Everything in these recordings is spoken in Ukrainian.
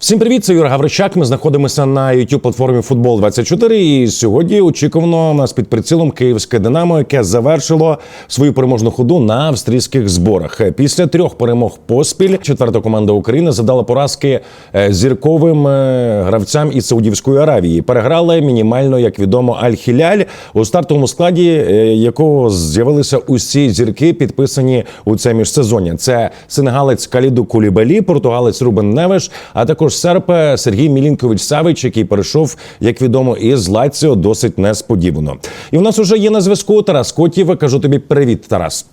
Всім привіт, це Юра Гаврищак. Ми знаходимося на youtube платформі Футбол 24 І сьогодні очікувано нас під прицілом Київське Динамо, яке завершило свою переможну ходу на австрійських зборах. Після трьох перемог поспіль четверта команда України задала поразки е, зірковим е, гравцям із Саудівської Аравії. Переграли мінімально, як відомо, Аль-Хіляль у стартовому складі, е, якого з'явилися усі зірки, підписані у це міжсезоння. Це сенегалець Каліду Кулібалі, португалець Рубен Невеш, а також серб Сергій Мілінкович Савич, який перейшов, як відомо, із Лаціо досить несподівано. І у нас уже є на зв'язку Тарас Котів. Кажу тобі привіт, Тарас.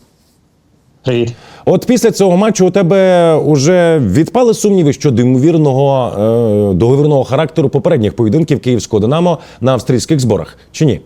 Привіт. От після цього матчу у тебе вже відпали сумніви щодо ймовірного е, договірного характеру попередніх поєдинків київського Динамо на австрійських зборах, чи ні?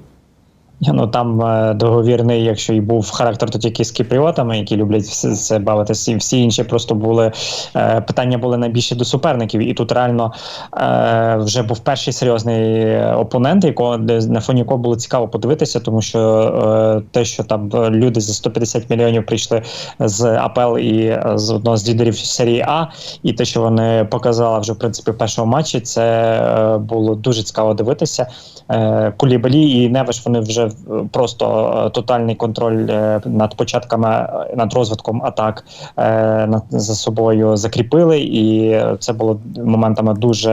Ну там е, договірний, якщо і був характер, то тільки з кіпріотами, які люблять все це бавитися. Всі інші просто були е, питання були найбільше до суперників, і тут реально е, вже був перший серйозний опонент, якого на фоні якого було цікаво подивитися, тому що е, те, що там люди за 150 мільйонів прийшли з АПЛ і з одного з лідерів серії А, і те, що вони показали вже в принципі в першому матчі, це було дуже цікаво дивитися. Е, Кулібалі і Невиш вони вже просто е, тотальний контроль е, над початками, над розвитком атак над- за собою закріпили, і це було моментами дуже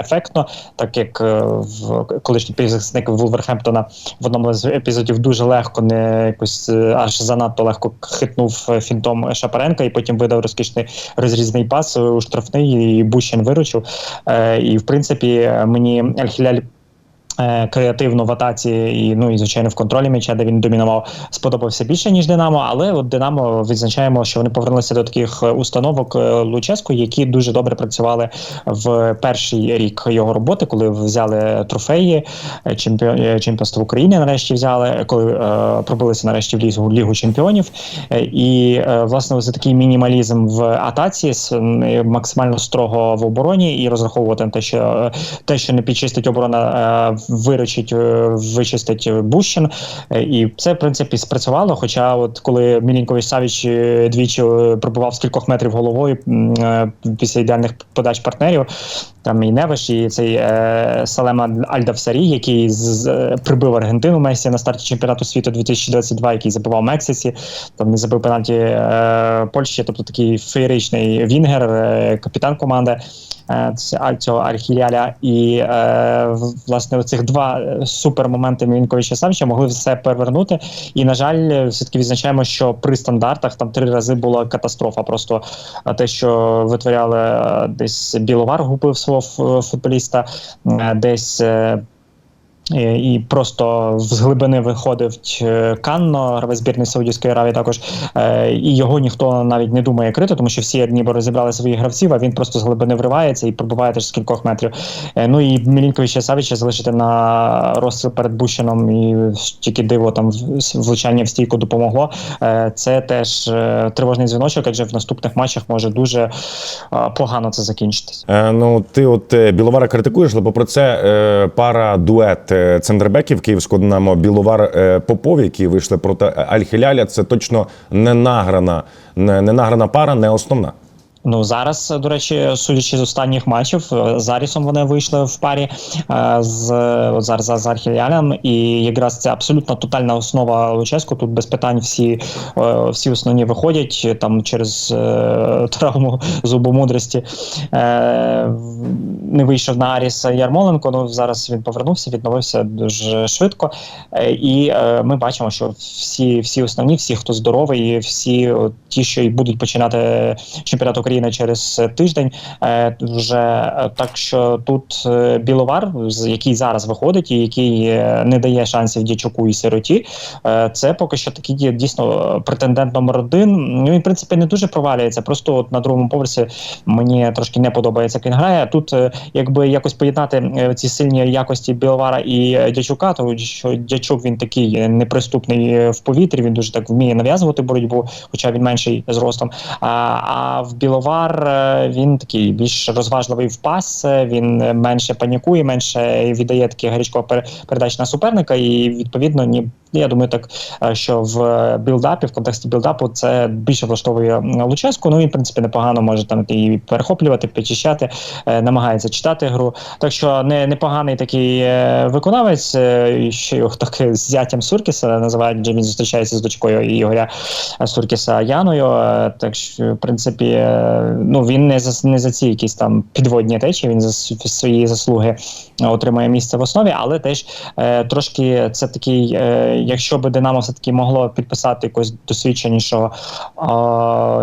ефектно, так як в колишній півзахисник Вулверхемптона в одному з епізодів дуже легко, не якось аж занадто легко хитнув фінтом Шапаренка, і потім видав розкішний розрізний пас у штрафний, і Бущин виручив. І в принципі мені Аль-Хіляль креативно в атаці і ну і звичайно в контролі м'яча, де він домінував, сподобався більше ніж Динамо. Але от Динамо відзначаємо, що вони повернулися до таких е, установок е, Луческу, які дуже добре працювали в перший рік його роботи, коли взяли трофеї е, чемпіон е, чемпіонства України. Нарешті взяли, коли е, пробилися нарешті в лігу лігу чемпіонів. Е, І е, власне за такий мінімалізм в атаці е, максимально строго в обороні і розраховувати на те, що е, те, що не підчистить оборона, е, виручить, е, вичистить Бущин. Е, І це в принципі спрацювало. Хоча, от коли Мілінкович Савіч е, двічі е, пробував з кількох метрів головою е, після ідеальних подач партнерів. Там і Невиш, і цей е, Салема Альдавсарі, який з, е, прибив Аргентину Месі на старті чемпіонату світу 2022, який забивав Мексиці, там не забив пенальті е, Польщі, тобто такий феєричний Вінгер, е, капітан команди е, цього Архіляля. І е, власне оцих два супер супермоменти Мілінковича Савча могли все перевернути. І, на жаль, е, все-таки відзначаємо, що при стандартах там три рази була катастрофа. Просто е, те, що витворяли е, десь Біловар губив свого футболіста, е, десь. Е, і просто з глибини виходив е, Канно, гравець збірної Саудівської Аравії також. Е, і його ніхто навіть не думає крити, тому що всі ніби розібрали своїх гравців, а він просто з глибини вривається і пробиває теж з кількох метрів. Ну і Мілінковича Савіча залишити на розстріл перед Бущином, і тільки диво там влучання в стійку допомогло. Це теж тривожний дзвіночок, адже в наступних матчах може дуже погано це закінчитись. Ну, ти от Біловара критикуєш, але попри це пара дует центрбеків київського Динамо Біловар е, Попов, які вийшли проти Аль-Хіляля, це точно не награна, не, не награна пара, не основна. Ну зараз, до речі, судячи з останніх матчів, е, з Арісом вони вийшли в парі е, з от зараз з Архілялем, і якраз це абсолютно тотальна основа Луческу. Тут без питань всі, е, всі основні виходять там через травму зубомудрості. Не вийшов на Аріса Ярмоленко. Ну зараз він повернувся, відновився дуже швидко. І ми бачимо, що всі, всі основні, всі, хто здоровий, і всі ті, що і будуть починати чемпіонат України через е, тиждень, е, вже е, так що тут Біловар, який зараз виходить, і який не дає шансів дячуку і сироті, це поки що такий дійсно претендент номер один. Ну він в принципі не дуже провалюється. Просто от на другому поверсі мені трошки не подобається, як він грає. Тут, якби якось поєднати ці сильні якості Біловара і Дячука, тому що Дячук він такий неприступний в повітрі. Він дуже так вміє нав'язувати боротьбу, хоча він менший зростом. А, а в Біловар е, він такий більш розважливий в пас. е, Він менше панікує, менше віддає таких гарячкових пер- передач на суперника, і відповідно ні я думаю, так е, що в е, білдапі, в контексті білдапу, це більше влаштовує Луческу. Ну він в принципі непогано може там і перехоплювати, підчищати, е, намагається читати гру. Так що не непоганий такий виконавець, ще його так з зятям Суркіса називають, він зустрічається з дочкою Ігоря Суркіса Яною. Так що, в принципі, ну він не за не за ці якісь там підводні течії, він за свої заслуги отримує місце в основі, але теж трошки це такий, якщо би Динамо все таки могло підписати якогось досвідченішого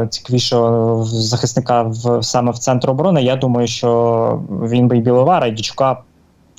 е, цікавішого захисника в саме в центр оборони, я думаю, що він би і Біловара, і Дічука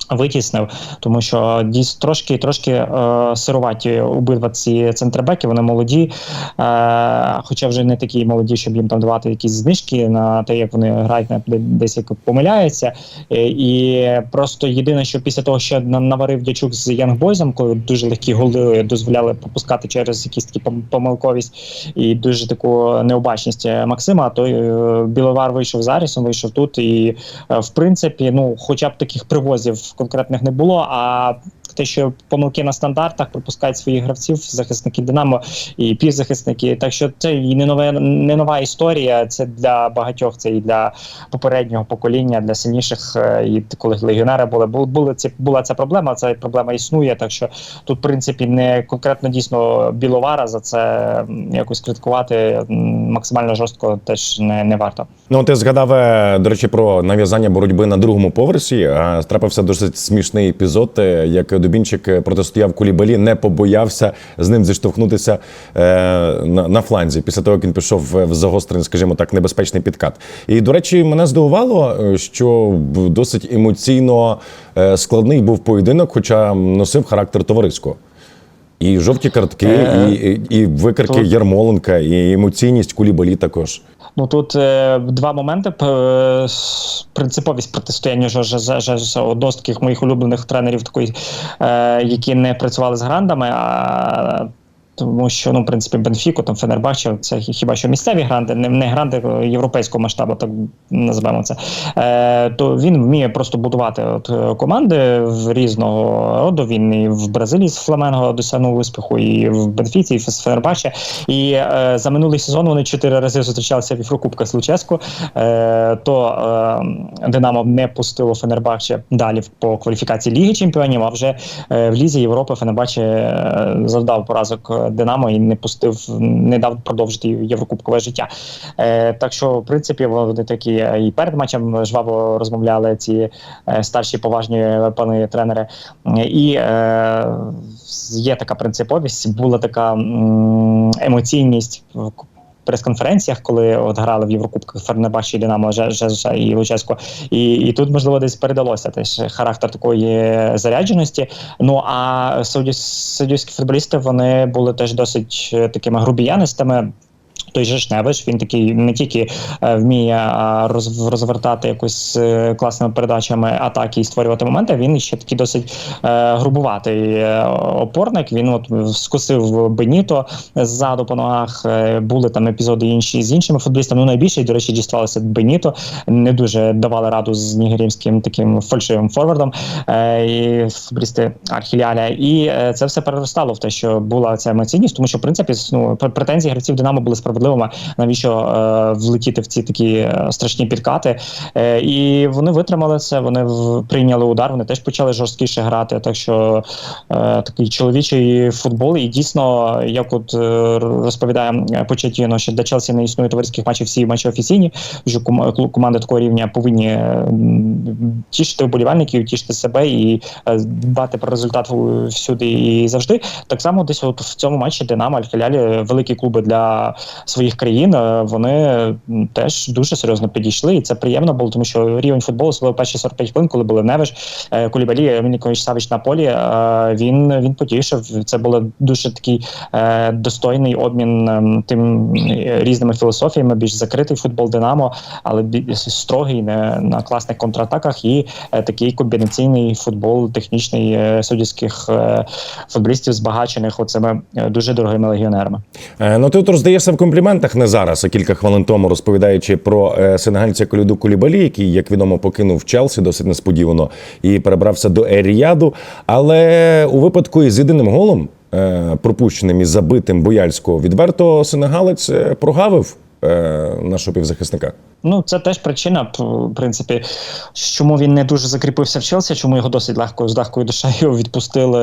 витіснив, тому що дійсно трошки трошки е, сируваті обидва ці центрбеки, вони молоді, е, хоча вже не такі молоді, щоб їм там давати якісь знижки на те, як вони грають на десь як помиляються. Е, і просто єдине, що після того, що на- наварив дячук з Янгбойзом, коли дуже легкі голи дозволяли пропускати через якісь такі помилковість і дуже таку необачність е, Максима, то е, Біловар вийшов він вийшов тут. І е, в принципі, ну, хоча б таких привозів конкретних не було. А те, що помилки на стандартах пропускають своїх гравців, захисники Динамо і півзахисники. Так що це і не нова, не нова історія. Це для багатьох, це і для попереднього покоління, для сильніших. е, І коли легіонери були, бу- були ці була ця проблема. Ця проблема існує. Так що тут, в принципі, не конкретно дійсно біловара за це якось критикувати максимально жорстко теж не, не варто. Ну, ти згадав, е, до речі, про нав'язання боротьби на другому поверсі. Трапився досить смішний епізод, е, як Дубінчик е, протистояв Кулібалі, не побоявся з ним зіштовхнутися е, на, фланзі після того, як він пішов в загострений, скажімо так, небезпечний підкат. І, до речі, мене здивувало, е, що досить емоційно складний був поєдинок, хоча носив характер товариського. І жовті картки, і, і, і викрики Ярмоленка, і емоційність Кулібалі також. Ну тут е, два моменти. Принциповість протистояння Жежеса, одного з таких моїх улюблених тренерів, такої, е, які не працювали з грандами. А тому що, ну, в принципі, Бенфіку, там Фенербахче, це хіба що місцеві гранди, не, не гранди європейського масштабу, так називаємо це. Е, то він вміє просто будувати от, команди в різного роду. Він і в Бразилії з Фламенго досягнув успіху, і в Бенфіці, і з Фенербахче. І е, за минулий сезон вони чотири рази зустрічалися в Єврокубках з Луческу. Е, то е, Динамо не пустило Фенербахче далі по кваліфікації Ліги Чемпіонів, а вже е, в Лізі Європи Фенербахче завдав поразок е, Динамо і не пустив, не дав продовжити Єврокубкове життя. Е, так що, в принципі, вони такі е, і перед матчем жваво розмовляли ці е, старші поважні пани тренери. І е, є така принциповість, була така емоційність прес-конференціях, коли от грали в Єврокубках Фернебаші, Динамо, Жежа і Луческо. І, і тут, можливо, десь передалося теж характер такої зарядженості. Ну а саудів- саудівські футболісти вони були теж досить е, такими грубіянистими. Той же Шневиш, він такий не тільки е, вміє роз, розвертати якось е, класними передачами атаки і створювати моменти. Він ще такий досить е, грубуватий е, опорник. Він от скусив Беніто ззаду по ногах. Е, були там епізоди інші з іншими футболістами. Ну найбільше, до речі, діставалося Беніто. Не дуже давали раду з нігерійським таким фальшивим форвардом. Е, і футболісти Архіляля. І е, це все переростало в те, що була ця емоційність, тому що в принципі ну, претензії гравців Динамо були справедливими. Навіщо е, влетіти в ці такі е, страшні підкати? Е, і вони витримали це. Вони в, прийняли удар. Вони теж почали жорсткіше грати. Так що е, такий чоловічий футбол, і дійсно, як от е, розповідає е, Почетіно, що для Челсі не існує товариських матчів, всі матчі офіційні. Що ком- команди такого рівня повинні е, тішити вболівальників, тішити себе і дбати про результат всюди і завжди. Так само десь от в цьому матчі Динамо, Аль-Хілялі, великі клуби для своїх країн. е, Вони теж дуже серйозно підійшли, і це приємно було, тому що рівень футболу, особливо перші 45 хвилин, коли були Невиш, е, Кулібалі, Мінікович Савич на полі. е, Він він потішив. Це було дуже такий достойний обмін тим різними філософіями, більш закритий футбол Динамо, але строгий не на класних контратаках і такий комбінаційний футбол технічний суддівських футболістів, збагачених оцими дуже дорогими легіонерами. Ну, ти от роздаєшся в компліментах не зараз, а кілька хвилин тому розповідаючи про е, сенегальця Коліду Кулібалі, який, як відомо, покинув Челсі досить несподівано і перебрався до Еріяду. Але у випадку із єдиним голом е, пропущеним і забитим Бояльського, відверто сенегалець е, прогавив нашого півзахисника. Ну, це теж причина, в принципі, чому він не дуже закріпився в Челсі, чому його досить легко з легкою душею відпустили,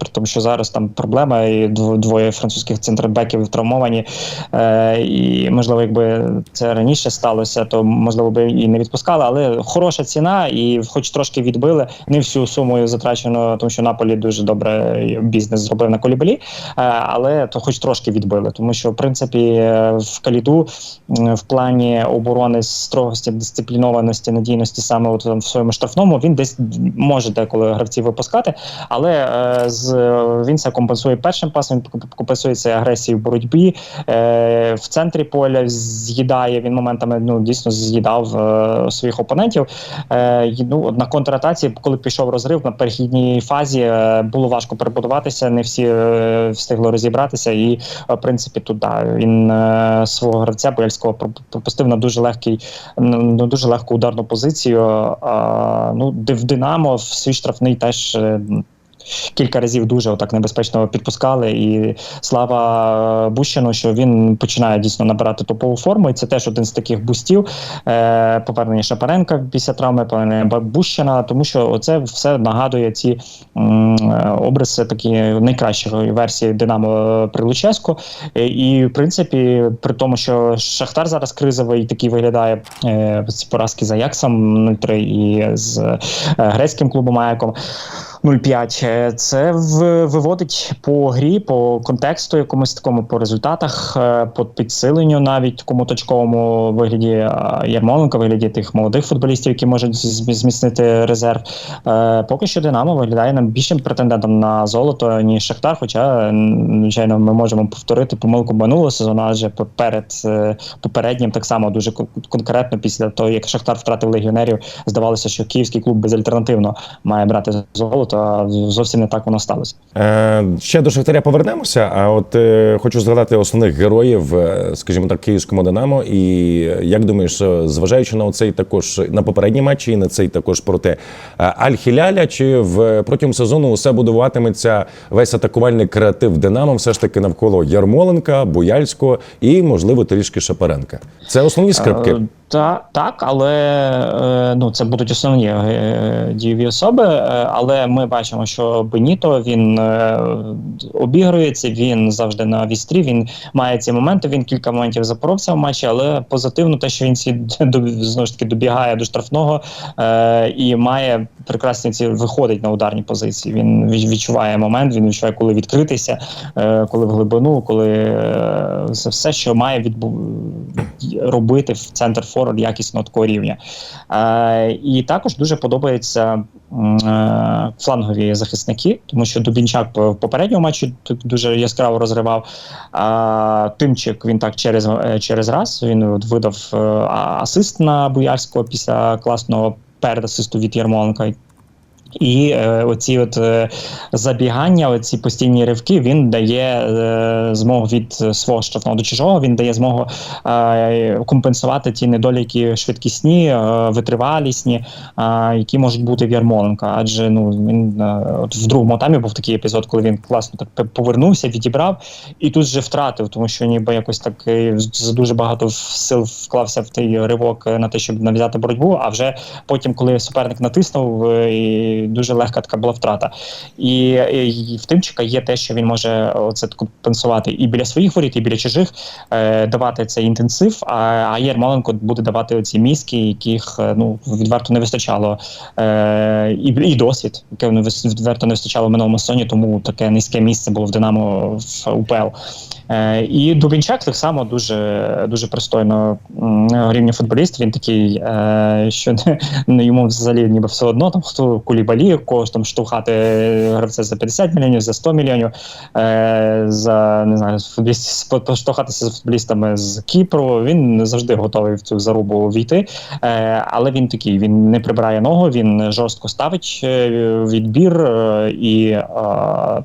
при тому, що зараз там проблема, і двоє французьких центрбеків травмовані. Е, і можливо, якби це раніше сталося, то можливо би і не відпускали, але хороша ціна, і хоч трошки відбили не всю суму затрачено, тому що Наполі дуже добре бізнес зробив на колібалі, е, але то хоч трошки відбили, тому що в принципі е, в Каліду в плані оборони строгості, дисциплінованості, надійності саме от в своєму штрафному він десь може деколи гравців випускати, але е, з він це компенсує першим пасом, компенсує це агресією в боротьбі е, в центрі поля. З'їдає він моментами ну дійсно з'їдав е, своїх опонентів. Ну, на контратаці, коли пішов розрив на перехідній фазі, було важко перебудуватися. Не всі встигли розібратися, і в принципі тут да, він свого гравця Бельського пропустив на дуже легкий, на дуже легку ударну позицію. А, ну, в Динамо в свій штрафний теж. Е, Кілька разів дуже отак небезпечно підпускали, і слава Бущину, що він починає дійсно набирати топову форму. І це теж один з таких бустів. Е, повернення Шапаренка після травми, повернення Бущина, тому що оце все нагадує ці м, е, образи такі найкращої версії Динамо Прилуческу. Е, І в принципі, при тому, що Шахтар зараз кризовий такий виглядає е, ці поразки з Аяксом 0-3 і з е, грецьким клубом Аяком. 0,5. Е, Це виводить по грі, по контексту, якомусь такому по результатах, е, по підсиленню, навіть такому точковому вигляді е, Ярмоленка, вигляді тих молодих футболістів, які можуть зміцнити резерв. Поки що Динамо виглядає нам більшим претендентом на золото, ніж Шахтар. Хоча, звичайно, ми можемо повторити помилку минулого сезону, адже перед попереднім так само дуже конкретно після того, як Шахтар втратив легіонерів, здавалося, що київський клуб безальтернативно має брати золото. А зовсім не так воно сталося. Е, ще до Шахтаря повернемося. А от е, хочу згадати основних героїв, е, скажімо так, київському Динамо. І як думаєш, е, зважаючи на оцей також на попередні матчі і на цей також проти е, Аль-Хіляля, чи в протягом сезону усе будуватиметься весь атакувальний креатив Динамо, все ж таки навколо Ярмоленка, Бояльського і, можливо, трішки Шапаренка. Це основні скрипки. Е, Та, так, але е, ну, це будуть основні е, дієві особи. е, Але ми бачимо, що Беніто він обігрується, він завжди на вістрі. Він має ці моменти. Він кілька моментів запоровся в матчі, але позитивно те, що він ці знову ж таки добігає до штрафного і має прекрасні ці виходить на ударні позиції. Він відчуває момент, він відчуває, коли відкритися, коли в глибину, коли все, що має відбу... робити в центр форвард якісно такого рівня. Е, і також дуже подобається е, флангові захисники, тому що Дубінчак в попередньому матчі дуже яскраво розривав. Е, Тимчик він так через, е, через раз він видав е, асист на Буярського після класного передасисту від Ярмоленка. І е, оці от е, забігання, оці постійні ривки, він дає е, змогу від свого штрафного до чужого. Він дає змогу е, компенсувати ті недоліки швидкісні, е, витривалісні, е, які можуть бути в Ярмоленка. Адже ну він е, от в другому таймі був такий епізод, коли він класно так повернувся, відібрав і тут же втратив, тому що ніби якось так е, дуже багато сил вклався в той ривок е, на те, щоб нав'язати боротьбу. А вже потім, коли суперник натиснув, е, дуже легка така була втрата. І, і в Тимчика є те, що він може це компенсувати і біля своїх воріт, і біля чужих е, давати цей інтенсив. А, а Єрмоленко буде давати ці мізки, яких е, ну відверто не вистачало, е, і, і досвід, яке відверто не вистачало в минулому сезоні, тому таке низьке місце було в Динамо в УПЛ. Е, і Дубінчак так само дуже дуже пристойно рівня футболіст. Він такий, е, що не, йому взагалі ніби все одно там хто кулібалі, когось там штовхати гравця за 50 мільйонів, за 100 мільйонів, е, за не знаю, поштовхатися з футболістами з Кіпру. Він завжди готовий в цю зарубу війти. Е, але він такий, він не прибирає ногу, він жорстко ставить е, відбір е, і е,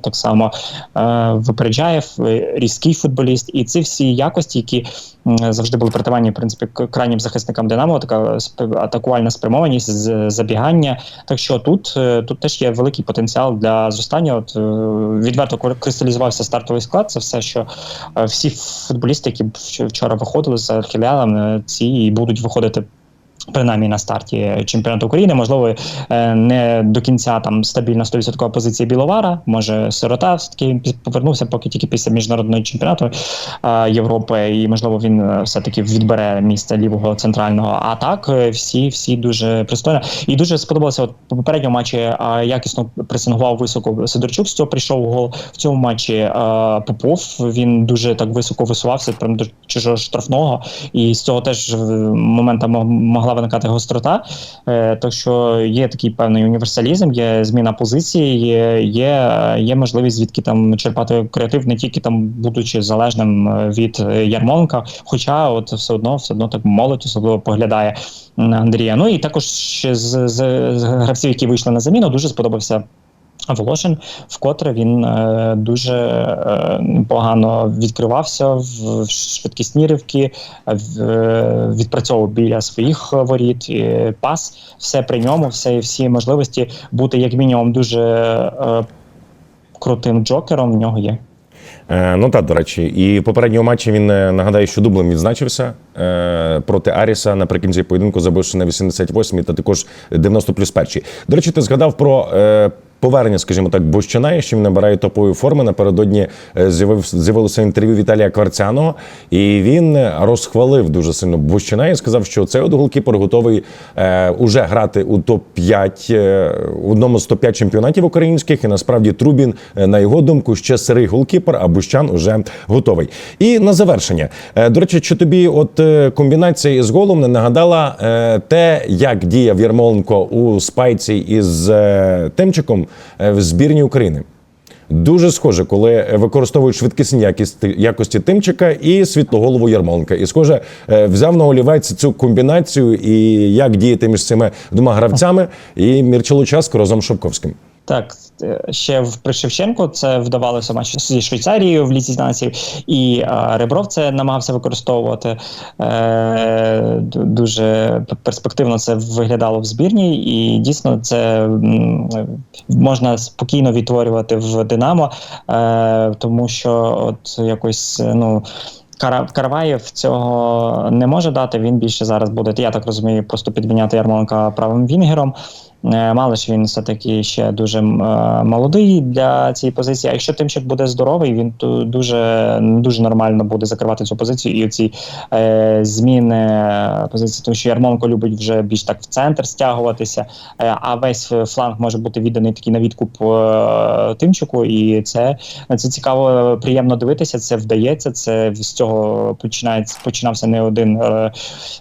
так само е, випереджає різкий футболіст. І ці всі якості, які завжди були притаманні, в принципі, крайнім захисникам Динамо, така атакувальна спрямованість, з- забігання. Так що тут тут, е, теж є великий потенціал для зростання. От е, відверто кристалізувався стартовий склад. Це все, що е, всі футболісти, які вчора виходили з Архілялем, е, ці будуть виходити. Принаймні на старті чемпіонату України, можливо, е, не до кінця там стабільна 100% позиція Біловара. Може, сирота все-таки повернувся, поки тільки після міжнародного чемпіонату е, Європи, і можливо він е, все-таки відбере місце лівого центрального. А так всі, всі дуже пристойно. І дуже сподобалося. От по попередньому матчі якісно пресингував високо Сидорчук. З цього прийшов гол в цьому матчі. Попов він дуже так високо висувався прям до чужого штрафного, і з цього теж моментами могла виникати гострота. Е, Так що є такий певний універсалізм, є зміна позиції, є, є, є можливість звідки там черпати креатив, не тільки там будучи залежним е, від ярмонка. Хоча от все одно, все одно так молодь особливо поглядає на Андрія. Ну і також ще з, з, з гравців, які вийшли на заміну, дуже сподобався. Волошин, вкотре він е, дуже е, погано відкривався в, швидкісні ривки, в, е, відпрацьовував біля своїх воріт, е, пас, все при ньому, все, всі можливості бути як мінімум дуже е, крутим джокером в нього є. Е, ну так, до речі, і в попередньому матчі він е, нагадаю, що дублем відзначився е, проти Аріса наприкінці поєдинку, забивши на 88-й та також 90 плюс перший. До речі, ти згадав про. Е, Повернення, скажімо так, Бущана, що він набирає топової форми. Напередодні е, з'явилося інтерв'ю Віталія Кварцяного, і він розхвалив дуже сильно Бущана і сказав, що цей от голкіпер готовий е, уже грати у топ 5 е, одному з топ 5 чемпіонатів українських. І насправді Трубін, е, на його думку, ще сирий голкіпер, а Бущан уже готовий. І на завершення, е, до речі, чи тобі от е, комбінація із голом не нагадала е, те, як діяв Ярмоленко у спайці із е, Тимчиком е, в збірні України? Дуже схоже, коли використовують швидкісні якості, якості Тимчика і світлоголову Ярмоленка. І схоже, е, взяв на олівець цю комбінацію і як діяти між цими двома гравцями і Мірчалучаско разом з Шовковським. Так, е, ще в при Шевченко це вдавалося матч зі Швейцарією в лізі націй, і а, Ребров це намагався використовувати. Е, дуже перспективно це виглядало в збірні, і дійсно це м, можна спокійно відтворювати в Динамо, е, тому що от якось ну. Караваєв цього не може дати. Він більше зараз буде, я так розумію, просто підміняти Ярмоленка правим вінгером. Е, Малиш він все-таки ще дуже е, молодий для цієї позиції. А якщо Тимчик буде здоровий, він дуже дуже нормально буде закривати цю позицію і ці е, зміни позиції, тому що Ярмоленко любить вже більш так в центр стягуватися, а весь фланг може бути відданий такий на відкуп Тимчику, і це, це цікаво, приємно дивитися. Це вдається. Це з цього починається починався не один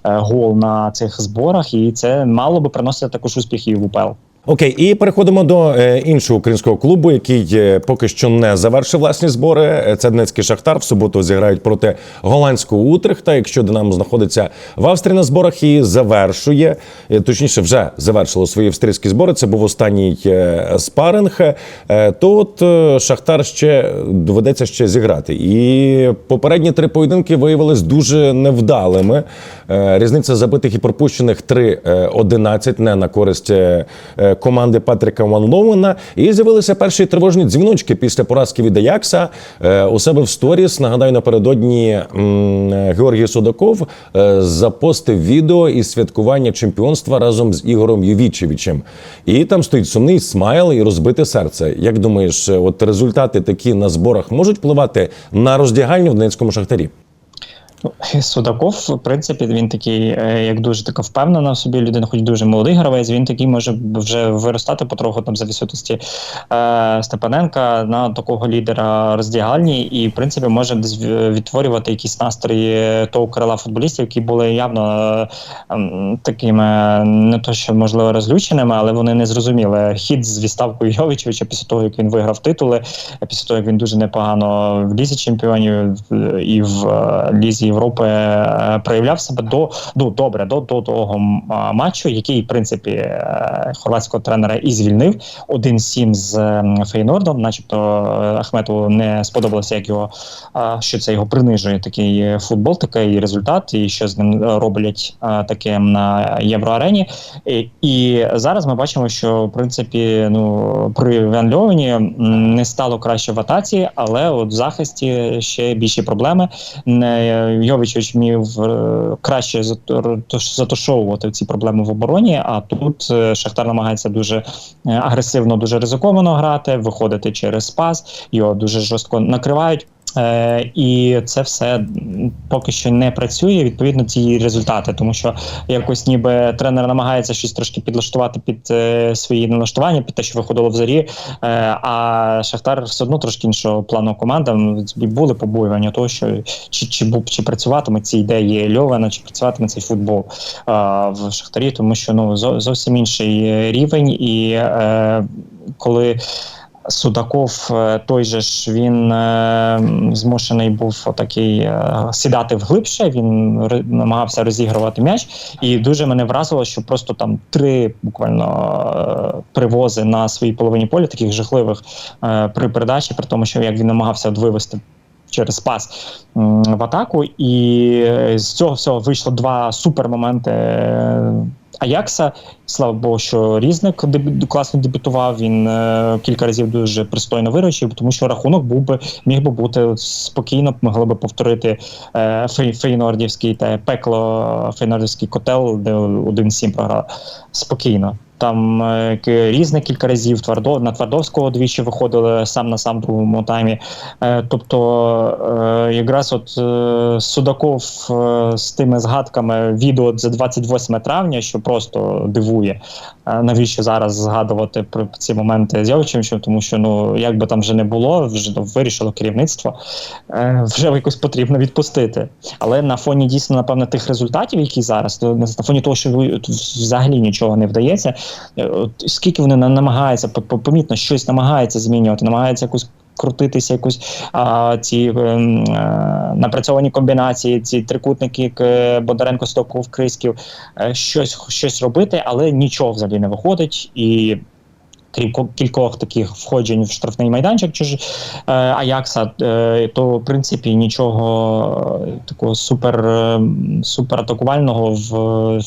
гол на цих зборах, і це мало би приносити також успіхи в УПЛ. Окей, і переходимо до е, іншого українського клубу, який е, поки що не завершив власні збори. Е, Це Донецький Шахтар. В суботу зіграють проти голландського Утрехта. Якщо Динамо знаходиться в Австрії на зборах і завершує, точніше, вже завершило свої австрійські збори. Це був останній спаринг. То от Шахтар ще доведеться ще зіграти. І попередні три поєдинки виявились дуже невдалими. Різниця забитих і пропущених 3-11 не на користь команди Патріка Ван Лоуена. І з'явилися перші тривожні дзвіночки після поразки від Аякса Е, у себе в сторіс. Нагадаю, напередодні е, Георгій Судаков е, запостив відео із святкування чемпіонства разом з Ігорем Ювічевичем. І там стоїть сумний смайл і розбите серце. Як думаєш, от результати такі на зборах можуть впливати на роздягальню в Донецькому шахтарі? Судаков, в принципі, він такий, е, як дуже така впевнена в собі людина, хоч дуже молодий гравець, він такий може вже виростати потроху там за відсутності е, Степаненка на такого лідера роздягальні, і в принципі може відтворювати якісь настрої того крила футболістів, які були явно е, такими не то, що можливо розлюченими, але вони не зрозуміли хід з відставкою Йовичевича після того, як він виграв титули, після того, як він дуже непогано в лізі чемпіонів і в е, лізі Європи е, проявляв себе до ну, добре до, до того матчу, який в принципі е, хорватського тренера і звільнив 1-7 з Фейнордом, начебто е, Ахмету не сподобалося, як його що це його принижує такий футбол, такий результат, і що з ним роблять таке на євроарені. І, і зараз ми бачимо, що в принципі ну при Ван Льовені не стало краще в атаці, але от в захисті ще більші проблеми. Не Йовичович вмів е, краще затушовувати ці проблеми в обороні. А тут е, Шахтар намагається дуже е, агресивно, дуже ризиковано грати, виходити через спас, його дуже жорстко накривають. Е, і це все поки що не працює. Відповідно, ці результати, тому що якось ніби тренер намагається щось трошки підлаштувати під е, свої налаштування, під те, що виходило в зарі. Е, а Шахтар все одно трошки іншого плану команда. Були побоювання того, що чи, чи, бу- чи працюватиме ці ідеї Льовена, чи працюватиме цей футбол е, в Шахтарі, тому що ну зовсім інший рівень, і е, коли. Судаков е, той же ж він е, змушений був отакий е, сідати вглибше. Він намагався розігрувати м'яч, і дуже мене вразило, що просто там три буквально привози на своїй половині поля, таких жахливих при передачі, при тому, що як він намагався вивести. Через пас в атаку, і з цього всього вийшло два супермоменти е, Аякса. Слава Богу, що різник деб... класно дебютував. Він е, кілька разів дуже пристойно виручив, тому що рахунок був би міг би бути спокійно, могли би повторити е, Фей, Фейнордівський та пекло Фейнордівський котел, де 1-7 програв спокійно. Там е, різне кілька разів Твардо, на Твардовського двічі виходили сам на сам другому таймі. Е, тобто, е, якраз от Судаков з тими згадками відео за 28 травня, що просто дивує. Навіщо зараз згадувати про ці моменти з тому що ну як би там вже не було, вже вирішило керівництво, вже якось потрібно відпустити. Але на фоні дійсно, напевно, тих результатів, які зараз, на фоні того, що взагалі нічого не вдається, от скільки вони намагаються, по- по- помітно щось намагаються змінювати, намагаються якусь. Крутитися якусь а, ці ем, е, напрацьовані комбінації, ці трикутники к Бондаренко, Стоков, Крисків, е, щось, щось робити, але нічого взагалі не виходить. І крім кількох таких входжень в штрафний майданчик чи ж е, Аякса, е, то в принципі нічого е, такого супер, е, супер атакувального в,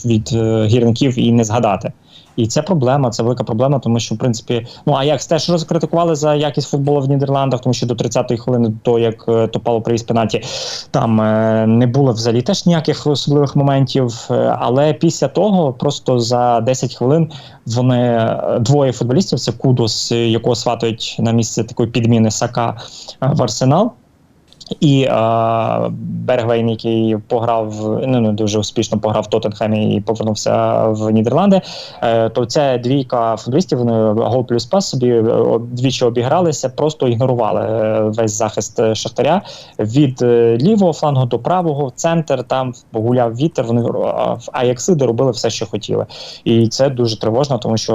від гірників і не згадати. І це проблема, це велика проблема, тому що в принципі, ну Аякс теж розкритикували за якість футболу в Нідерландах, тому що до 30-ї хвилини, до як топало при пенальті, там е, не було взагалі теж ніяких особливих моментів. Але після того, просто за 10 хвилин, вони двоє футболістів: це Кудос, е, якого сватають на місце такої підміни Сака е, в Арсенал. І е, Бергвейн, який пограв ну не дуже успішно пограв в Тоттенхемі і повернувся в Нідерланди. Е, то ця двійка футболістів вони гол плюс пас собі е, двічі обігралися, просто ігнорували е, весь захист е, Шахтаря від лівого флангу до правого, в центр там гуляв вітер. Вони а, в Аякси доробили все, що хотіли, і це дуже тривожно, тому що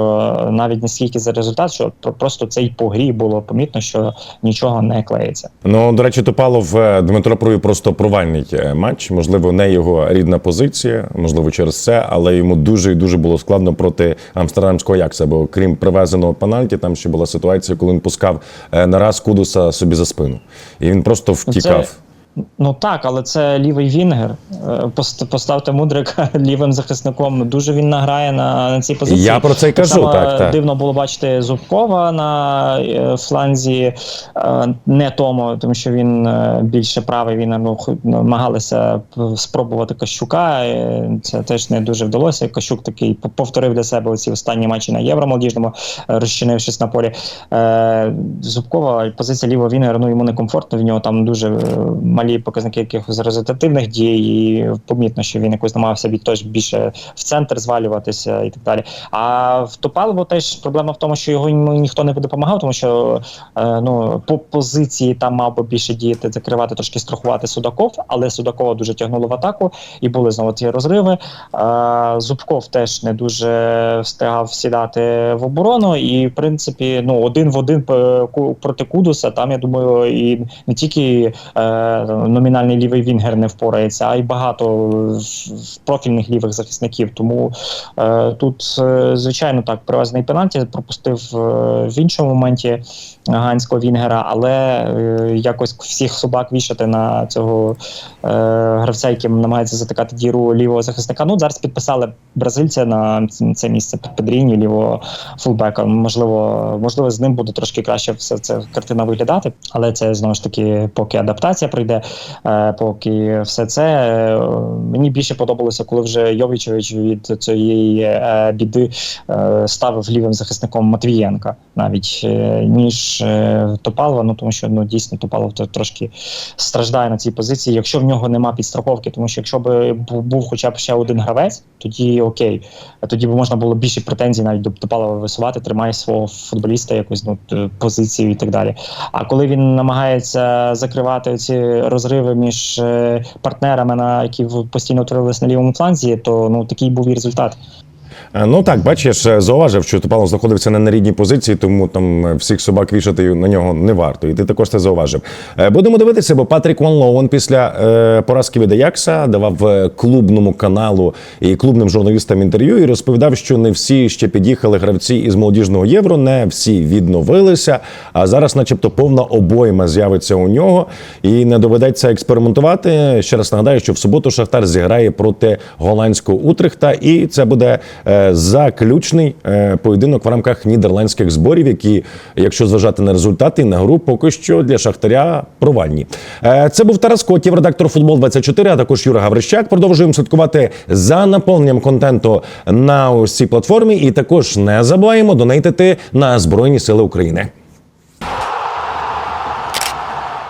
навіть не скільки за результат, що просто цей по грі було помітно, що нічого не клеїться. Ну, до речі, Топалов е, Дмитро провів просто провальний е, матч. Можливо, не його рідна позиція, можливо, через це, але йому дуже і дуже було складно проти амстердамського Якса. Бо крім привезеного пенальті, там ще була ситуація, коли він пускав е, нараз Кудуса собі за спину, і він просто втікав. Ну так, але це лівий Вінгер. Е, Поставте Мудрика лівим захисником. Дуже він награє на, на цій позиції. Я про це й кажу, так, так. Дивно було бачити Зубкова на е, фланзі е, не тому, тому що він е, більше правий. Він ну, намагалися спробувати Кащука. е, Це теж не дуже вдалося. Кащук такий повторив для себе оці останні матчі на Євро молодіжному, е, розчинившись на полі. Е, Зубкова позиція лівого Вінгера, ну йому некомфортно. В нього там дуже е, малі показники якихось результативних дій. І помітно, що він якось намагався від теж більше в центр звалюватися і так далі. А в Топалово теж проблема в тому, що його ніхто не допомагав, тому що е, ну по позиції там мав би більше діяти, закривати трошки страхувати Судаков, але Судакова дуже тягнуло в атаку, і були знову ті розриви. Е, Зубков теж не дуже встигав сідати в оборону, і в принципі, ну один в один ку- проти Кудуса. Там я думаю, і не тільки е, номінальний лівий вінгер не впорається, а й багато профільних лівих захисників. Тому е, тут, е, звичайно, так, привезений пенальті пропустив е, в іншому моменті ганського вінгера, але е, якось всіх собак вішати на цього е, гравця, яким намагається затикати діру лівого захисника. Ну зараз підписали бразильця на це місце Педріні, лівого фулбека. Можливо, можливо, з ним буде трошки краще все це картина виглядати, але це знову ж таки, поки адаптація пройде, е, поки все це мені більше подобалося, коли вже Йовічевич від цієї біди ставив лівим захисником Матвієнка, навіть е, ніж е, Топалова. Ну тому що ну дійсно Топалов трошки страждає на цій позиції. Якщо в нього нема підстраховки, тому що якщо б був хоча б ще один гравець, тоді окей, тоді б можна було більше претензій навіть до Топалова висувати, тримає свого футболіста якусь ну позицію і так далі. А коли він намагається закривати ці розриви між е, партнерами, на які постійно утворились на лівому фланзі, то ну такий був і результат. Е, Ну так, бачиш, е, зауважив, що Топалов знаходився не на рідній позиції, тому там е, всіх собак вішати на нього не варто. І ти також це зауважив. Будемо дивитися, бо Патрік Ван Лоуен після поразки від Аякса давав клубному каналу і клубним журналістам інтерв'ю і розповідав, що не всі ще під'їхали гравці із молодіжного євро, не всі відновилися. А зараз, начебто, повна обойма з'явиться у нього і не доведеться експериментувати. Ще раз нагадаю, що в суботу Шахтар зіграє проти голландського Утрехта, і це буде заключний е, поєдинок в рамках нідерландських зборів, які, якщо зважати на результати, на гру поки що для Шахтаря провальні. Е, Це був Тарас Котів, редактор футбол 24 а також Юра Гаврищак. Продовжуємо слідкувати за наповненням контенту на ось платформі. І також не забуваємо донейтити на Збройні Сили України.